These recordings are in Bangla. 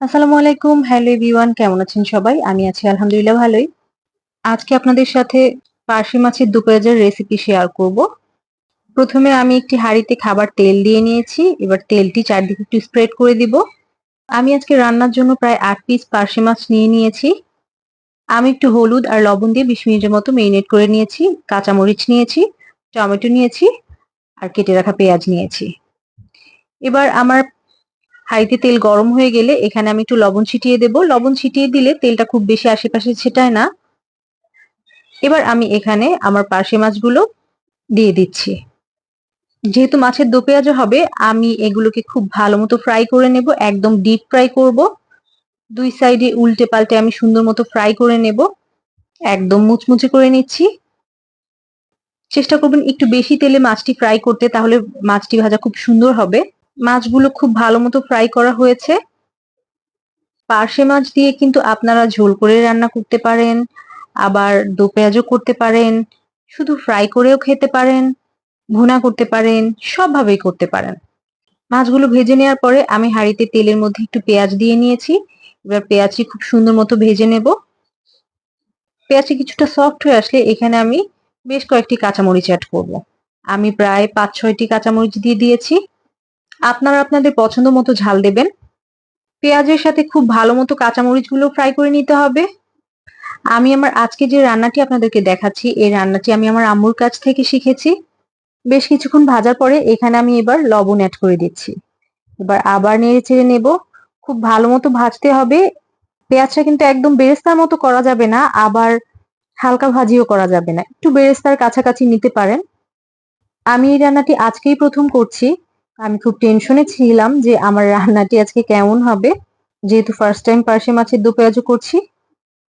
আসসালামু আলাইকুম। হ্যালো এভরিওয়ান কেমন আছেন সবাই? আমি আছি আলহামদুলিল্লাহ ভালোই। আজকে আপনাদের সাথে পার্শে মাছের দু পেঁয়াজের রেসিপি শেয়ার করব। প্রথমে আমি একটি হাঁড়িতে খাবার তেল দিয়ে নিয়েছি। এবার তেলটি চারদিকে একটু স্প্রেড করে দিব। আমি আজকে রান্নার জন্য প্রায় আট পিস পার্শে মাছ নিয়ে নিয়েছি। আমি একটু হলুদ আর লবণ দিয়ে বিশ মিনিটের মতো মেরিনেট করে নিয়েছি। কাঁচামরিচ নিয়েছি, টমেটো নিয়েছি আর কেটে রাখা পেঁয়াজ নিয়েছি। এবার আমার হাঁড়িতে তেল গরম হয়ে গেলে এখানে আমি একটু লবণ ছিটিয়ে দেব। লবণ ছিটিয়ে দিলে তেলটা খুব বেশি আশেপাশে ছেটায় না। এবার আমি এখানে আমার পার্শে মাছগুলো দিয়ে দিচ্ছি। যেহেতু মাছের দো পেঁয়াজও হবে, আমি এগুলোকে খুব ভালো মতো ফ্রাই করে নেব। একদম ডিপ ফ্রাই করব। দুই সাইডে উল্টে পাল্টে আমি সুন্দর মতো ফ্রাই করে নেব। একদম মুচমুচে করে নিচ্ছি। চেষ্টা করবেন একটু বেশি তেলে মাছটি ফ্রাই করতে, তাহলে মাছটি ভাজা খুব সুন্দর হবে। মাছগুলো খুব ভালো মতো ফ্রাই করা হয়েছে। পার্শে মাছ দিয়ে কিন্তু আপনারা ঝোল করে রান্না করতে পারেন, আবার দো পেঁয়াজও করতে পারেন, শুধু ফ্রাই করেও খেতে পারেন, ভুনা করতে পারেন, সবভাবেই করতে পারেন। মাছগুলো ভেজে নেওয়ার পরে আমি হাঁড়িতে তেলের মধ্যে একটু পেঁয়াজ দিয়ে নিয়েছি, এবার পেঁয়াজটি খুব সুন্দর মতো ভেজে নেব। পেঁয়াজটি কিছুটা সফট হয়ে আসলে এখানে আমি বেশ কয়েকটি কাঁচামরিচ অ্যাড করব। আমি প্রায় পাঁচ ছয়টি কাঁচামরিচ দিয়ে দিয়েছি। আপনারা আপনাদের পছন্দ মতো ঝাল দেবেন। পেঁয়াজের সাথে খুব ভালো মতো কাঁচামরিচগুলো ফ্রাই করে নিতে হবে। আমি আমার আজকে যে রান্নাটি আপনাদেরকে দেখাচ্ছি, এই রান্নাটি আমি আমার আম্মুর কাছ থেকে শিখেছি। বেশ কিছুক্ষণ ভাজার পরে এখানে আমি এবার লবণ অ্যাড করে দিচ্ছি। এবার আবার নেড়ে চেড়ে নেব। খুব ভালো মতো ভাজতে হবে। পেঁয়াজটা কিন্তু একদম বেরেস্তার মতো করা যাবে না, আবার হালকা ভাজিও করা যাবে না। একটু বেরেস্তার কাছাকাছি নিতে পারেন। আমি এই রান্নাটি আজকেই প্রথম করছি। আমি খুব টেনশনে ছিলাম যে আমার রান্নাটি আজকে কেমন হবে। যেহেতু ফার্স্ট টাইম পার্শে মাছের দু পেঁয়াজও করছি,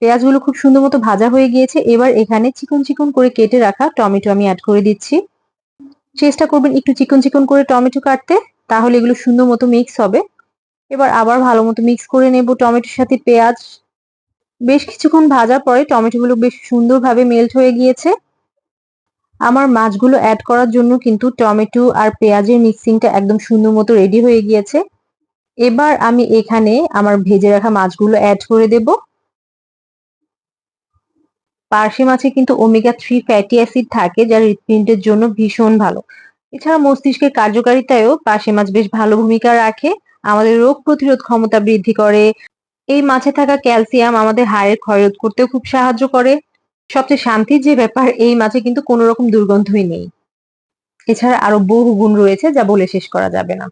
পেঁয়াজগুলো খুব সুন্দর মতো ভাজা হয়ে গিয়েছে। এবার এখানে চিকন চিকন করে কেটে রাখা টমেটো আমি অ্যাড করে দিচ্ছি। চেষ্টা করবেন একটু চিকন চিকন করে টমেটো কাটতে, তাহলে এগুলো সুন্দর মতো মিক্স হবে। এবার আবার ভালো মতো মিক্স করে নেব টমেটোর সাথে পেঁয়াজ। বেশ কিছুক্ষণ ভাজার পরে টমেটোগুলো বেশ সুন্দরভাবে মেল্ট হয়ে গিয়েছে। আমার মাছগুলো অ্যাড করার জন্য কিন্তু টমেটো আর পেঁয়াজের মিক্সিংটা একদম সুন্দর মতো রেডি হয়ে গিয়েছে। এবার আমি এখানে আমার ভেজে রাখা মাছগুলো অ্যাড করে দেব। পার্শে মাছে কিন্তু ওমেগা থ্রি ফ্যাটি অ্যাসিড থাকে, যা হৃৎপিণ্ডের জন্য ভীষণ ভালো। এছাড়া মস্তিষ্কের কার্যকারিতায়ও পার্শে মাছ বেশ ভালো ভূমিকা রাখে। আমাদের রোগ প্রতিরোধ ক্ষমতা বৃদ্ধি করে। এই মাছে থাকা ক্যালসিয়াম আমাদের হাড়ের ক্ষয়রোধ করতেও খুব সাহায্য করে। সবচেয়ে শান্তির যে ব্যাপার, এই মাছে কিন্তু কোনো রকম দুর্গন্ধই নেই। এছাড়া আরও বহু গুণ রয়েছে যা বলে শেষ করা যাবে না।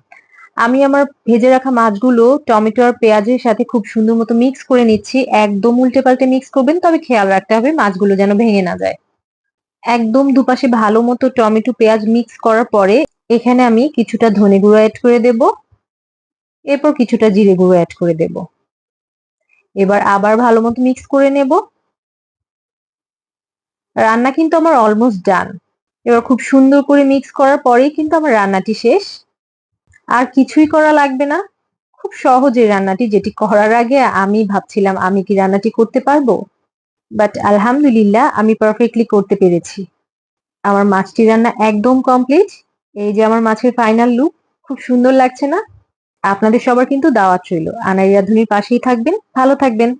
আমি আমার ভেজে রাখা মাছগুলো, টমেটো আর পেঁয়াজের সাথে খুব সুন্দর মতো মিক্স করে নিচ্ছি। একদম উল্টে পাল্টে মিক্স করবেন, তবে খেয়াল রাখতে হবে মাছগুলো যেন ভেঙে না যায়। একদম দুপাশে ভালো মতো টমেটো, পেঁয়াজ মিক্স করার পরে এখানে আমি কিছুটা ধনে গুঁড়ো অ্যাড করে দেব। এরপর কিছুটা জিরে গুঁড়ো অ্যাড করে দেব। এবার আবার ভালো মতো মিক্স করে নেব। রান্না কিন্তু আমার অলমোস্ট ডান এবার খুব সুন্দর করে মিক্স করার পরেই কিন্তু আমার রান্নাটি শেষ। আর কিছুই করা লাগবে না। খুব সহজে রান্নাটি যেটি করার আগে আমি ভাবছিলাম আমি কি রান্নাটি করতে পারব? বাট আলহামদুলিল্লাহ আমি পারফেক্টলি করতে পেরেছি। আমার মাছটি রান্না একদম কমপ্লিট এই যে আমার মাছের ফাইনাল লুক খুব সুন্দর লাগছে না? আপনাদের সবার কিন্তু দাওয়াত রইল। আনাইয়া ধুনির পাশেই থাকবেন, ভালো থাকবেন।